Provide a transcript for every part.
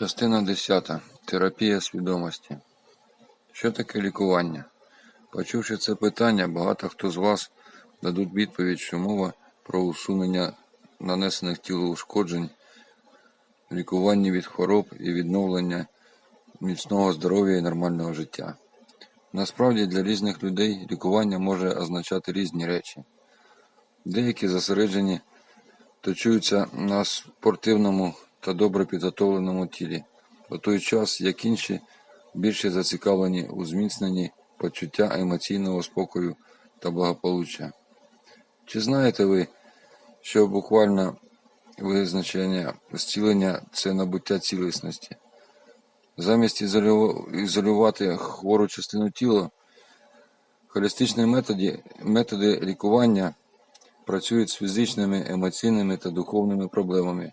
Частина 10. Терапія свідомості. Що таке лікування? Почувши це питання, багато хто з вас дадуть відповідь, що мова про усунення нанесених тілу ушкоджень, лікування від хвороб і відновлення міцного здоров'я і нормального життя. Насправді для різних людей лікування може означати різні речі. Деякі зосереджені точуються на спортивному та добре підготовленому тілі, у той час як інші більше зацікавлені у зміцненні почуття емоційного спокою та благополуччя. Чи знаєте ви, що буквально визначення зцілення це набуття цілісності? Замість ізолювати хвору частину тіла, холістичні методи, методи лікування працюють з фізичними, емоційними та духовними проблемами,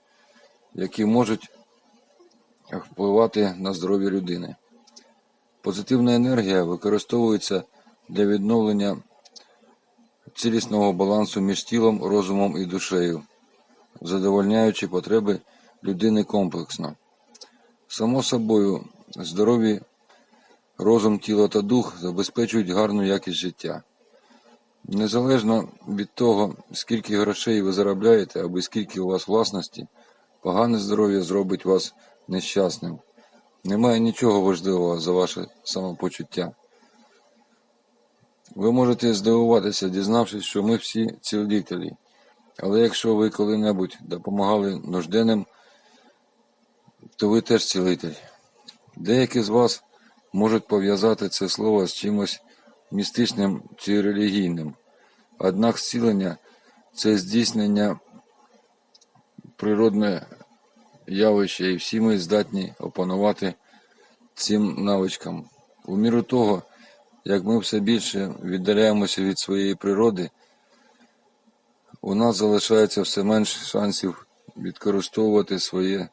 які можуть впливати на здоров'я людини. Позитивна енергія використовується для відновлення цілісного балансу між тілом, розумом і душею, задовольняючи потреби людини комплексно. Само собою, здорові розум, тіло та дух забезпечують гарну якість життя. Незалежно від того, скільки грошей ви заробляєте або скільки у вас власності, погане здоров'я зробить вас нещасним. Немає нічого важливого за ваше самопочуття. Ви можете здивуватися, дізнавшись, що ми всі цілителі. Але якщо ви коли-небудь допомагали нужденним, то ви теж цілитель. Деякі з вас можуть пов'язати це слово з чимось містичним чи релігійним. Однак зцілення це здійснення природне явище, і всі ми здатні опанувати цим навичкам. У міру того, як ми все більше віддаляємося від своєї природи, у нас залишається все менше шансів відкористовувати свої е,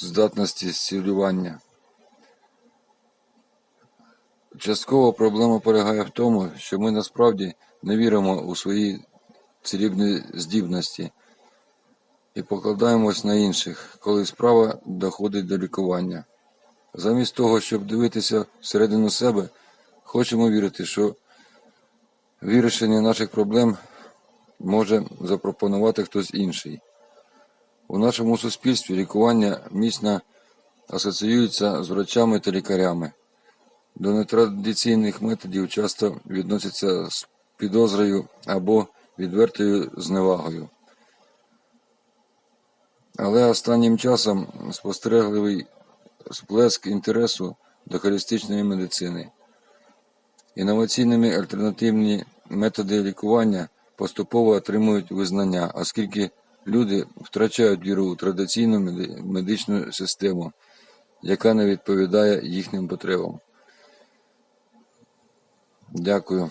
здатності зцілювання. Частково проблема полягає в тому, що ми насправді не віримо у свої цілібні здібності і покладаємось на інших, коли справа доходить до лікування. Замість того, щоб дивитися всередину себе, хочемо вірити, що вирішення наших проблем може запропонувати хтось інший. У нашому суспільстві лікування міцно асоціюється з врачами та лікарями. До нетрадиційних методів часто відносяться з підозрою або відвертою зневагою. Але останнім часом спостерегливий сплеск інтересу до холістичної медицини. Інноваційними альтернативні методи лікування поступово отримують визнання, оскільки люди втрачають віру у традиційну медичну систему, яка не відповідає їхнім потребам. Дякую.